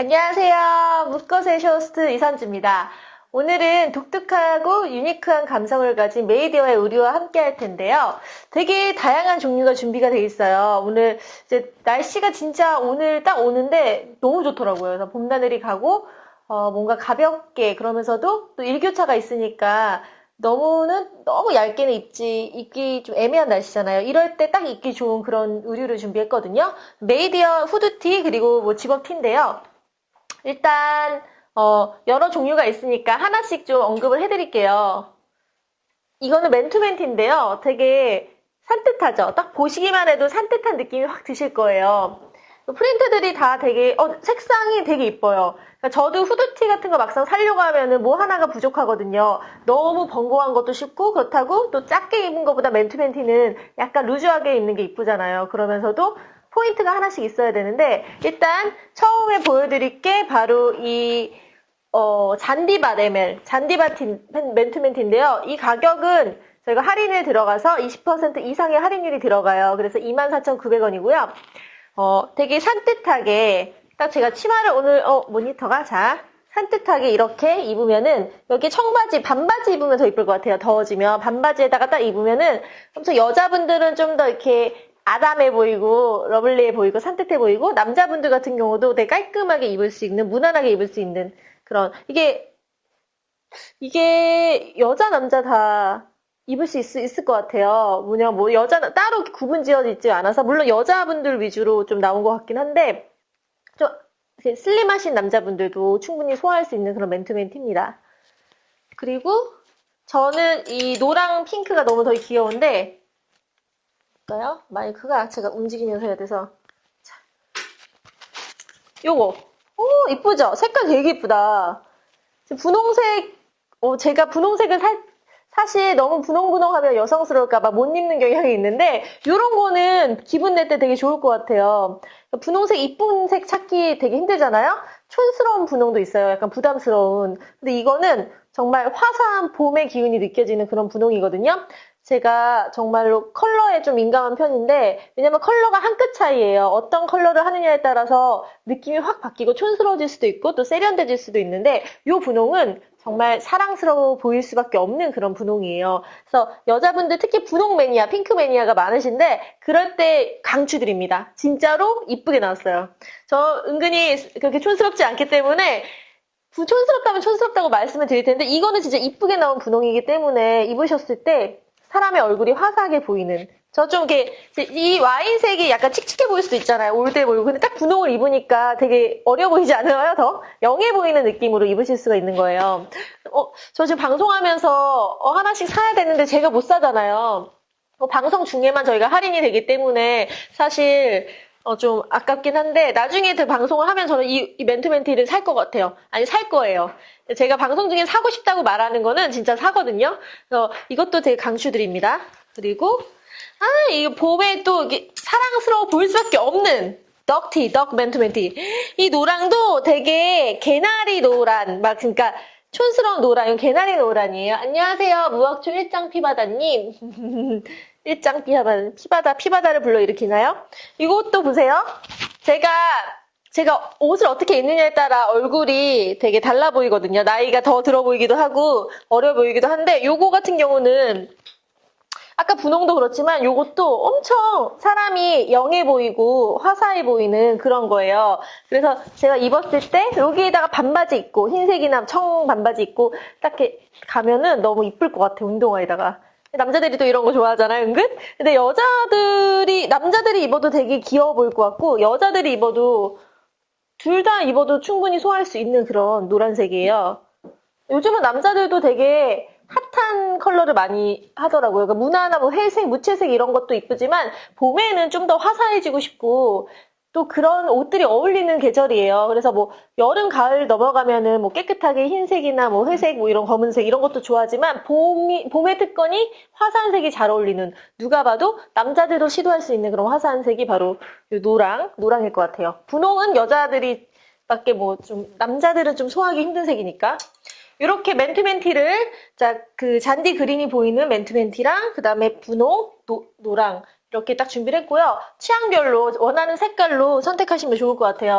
안녕하세요. 묵것의 쇼스트 이선주입니다. 오늘은 독특하고 유니크한 감성을 가진 메이디어의 의류와 함께 할 텐데요. 되게 다양한 종류가 준비가 되어 있어요. 오늘 이제 날씨가 진짜 오늘 딱 오는데 너무 좋더라고요. 봄나들이 가고 어, 뭔가 가볍게 그러면서도 또 일교차가 있으니까 너무는 너무 얇게는 입지 입기 좀 애매한 날씨잖아요. 이럴 때 딱 입기 좋은 그런 의류를 준비했거든요. 메이디어 후드티 그리고 뭐 집업 티인데요. 일단 어, 여러 종류가 있으니까 하나씩 좀 언급을 해드릴게요. 이거는 맨투맨티인데요. 되게 산뜻하죠. 딱 보시기만 해도 산뜻한 느낌이 확 드실 거예요. 프린트들이 다 되게 어, 색상이 되게 이뻐요. 그러니까 저도 후드티 같은 거 막상 살려고 하면은 뭐 하나가 부족하거든요. 너무 번거한 것도 쉽고 그렇다고 또 작게 입은 것보다 맨투맨티는 약간 루즈하게 입는 게 이쁘잖아요. 그러면서도 포인트가 하나씩 있어야 되는데 일단 처음에 보여드릴 게 바로 이 어, 잔디밭 ML, 잔디밭 틴- 맨투맨티인데요. 이 가격은 저희가 할인에 들어가서 20% 이상의 할인율이 들어가요. 그래서 24,900원이고요. 어, 되게 산뜻하게, 딱 제가 치마를 오늘, 어, 모니터가, 자, 산뜻하게 이렇게 입으면은, 여기 청바지, 반바지 입으면 더 이쁠 것 같아요. 더워지면. 반바지에다가 딱 입으면은, 엄청 여자분들은 좀 더 이렇게 아담해 보이고, 러블리해 보이고, 산뜻해 보이고, 남자분들 같은 경우도 되게 깔끔하게 입을 수 있는, 무난하게 입을 수 있는 그런, 이게, 이게 여자, 남자 다 입을 수 있, 을 것 같아요. 뭐냐, 뭐, 여자, 따로 구분 지어 있지 않아서, 물론 여자분들 위주로 좀 나온 것 같긴 한데, 좀, 슬림하신 남자분들도 충분히 소화할 수 있는 그런 맨투맨 티입니다. 그리고, 저는 이 노랑 핑크가 너무 더 귀여운데, 볼까요? 마이크가 제가 움직이면서 해야 돼서. 자. 요거. 오, 이쁘죠? 색깔 되게 이쁘다. 분홍색, 어, 제가 분홍색을 살, 사실 너무 분홍분홍하면 여성스러울까봐 못 입는 경향이 있는데, 이런 거는 기분 낼 때 되게 좋을 것 같아요. 분홍색 이쁜 색 찾기 되게 힘들잖아요? 촌스러운 분홍도 있어요. 약간 부담스러운. 근데 이거는 정말 화사한 봄의 기운이 느껴지는 그런 분홍이거든요. 제가 정말로 컬러에 좀 민감한 편인데, 왜냐면 컬러가 한 끗 차이예요. 어떤 컬러를 하느냐에 따라서 느낌이 확 바뀌고 촌스러워질 수도 있고 또 세련돼질 수도 있는데, 이 분홍은 정말 사랑스러워 보일 수밖에 없는 그런 분홍이에요. 그래서 여자분들 특히 분홍 매니아, 핑크 매니아가 많으신데, 그럴 때 강추드립니다. 진짜로 이쁘게 나왔어요. 저 은근히 그렇게 촌스럽지 않기 때문에, 부- 촌스럽다면 촌스럽다고 말씀을 드릴 텐데 이거는 진짜 이쁘게 나온 분홍이기 때문에 입으셨을 때 사람의 얼굴이 화사하게 보이는. 저 좀 이렇게 이 와인색이 약간 칙칙해 보일 수도 있잖아요. 올드해 보이고. 근데 딱 분홍을 입으니까 되게 어려 보이지 않아요 더? 영해 보이는 느낌으로 입으실 수가 있는 거예요. 어, 저 지금 방송하면서 어, 하나씩 사야 되는데 제가 못 사잖아요. 어, 방송 중에만 저희가 할인이 되기 때문에 사실 어, 좀 아깝긴 한데 나중에 그 방송을 하면 저는 이, 이 맨투맨티를 살 것 같아요. 아니 살 거예요. 제가 방송 중에 사고 싶다고 말하는 거는 진짜 사거든요. 그래서 이것도 되게 강추드립니다. 그리고 아 이거 봄에 또 사랑스러워 보일 수밖에 없는 덕티, 덕 맨투맨티. 이 노랑도 되게 개나리 노란 막 그러니까 촌스러운 노란, 이건 개나리 노란이에요. 안녕하세요. 무학초 일장 피바다님. 일장 피바다, 피바다, 피바다를 불러일으키나요? 이것도 보세요. 제가, 제가 옷을 어떻게 입느냐에 따라 얼굴이 되게 달라 보이거든요. 나이가 더 들어 보이기도 하고, 어려 보이기도 한데, 요거 같은 경우는, 아까 분홍도 그렇지만 요것도 엄청 사람이 영해 보이고 화사해 보이는 그런 거예요. 그래서 제가 입었을 때 여기에다가 반바지 입고 흰색이나 청 반바지 입고 딱 이렇게 가면은 너무 이쁠 것 같아요. 운동화에다가. 남자들이 또 이런 거 좋아하잖아요, 은근? 근데 여자들이, 남자들이 입어도 되게 귀여워 보일 것 같고, 여자들이 입어도, 둘 다 입어도 충분히 소화할 수 있는 그런 노란색이에요. 요즘은 남자들도 되게 핫한 컬러를 많이 하더라고요. 그러니까 무난한 뭐 회색, 무채색 이런 것도 이쁘지만, 봄에는 좀 더 화사해지고 싶고, 또 그런 옷들이 어울리는 계절이에요. 그래서 뭐 여름, 가을 넘어가면은 뭐 깨끗하게 흰색이나 뭐 회색, 뭐 이런 검은색 이런 것도 좋아하지만 봄이 봄의 특권이 화사한 색이 잘 어울리는 누가 봐도 남자들도 시도할 수 있는 그런 화사한 색이 바로 이 노랑, 노랑일 것 같아요. 분홍은 여자들이 밖에 뭐 좀 남자들은 좀 소화하기 힘든 색이니까 이렇게 맨투맨티를 자 그 잔디 그린이 보이는 맨투맨티랑 그 다음에 분홍, 노, 노랑 이렇게 딱 준비를 했고요. 취향별로 원하는 색깔로 선택하시면 좋을 것 같아요.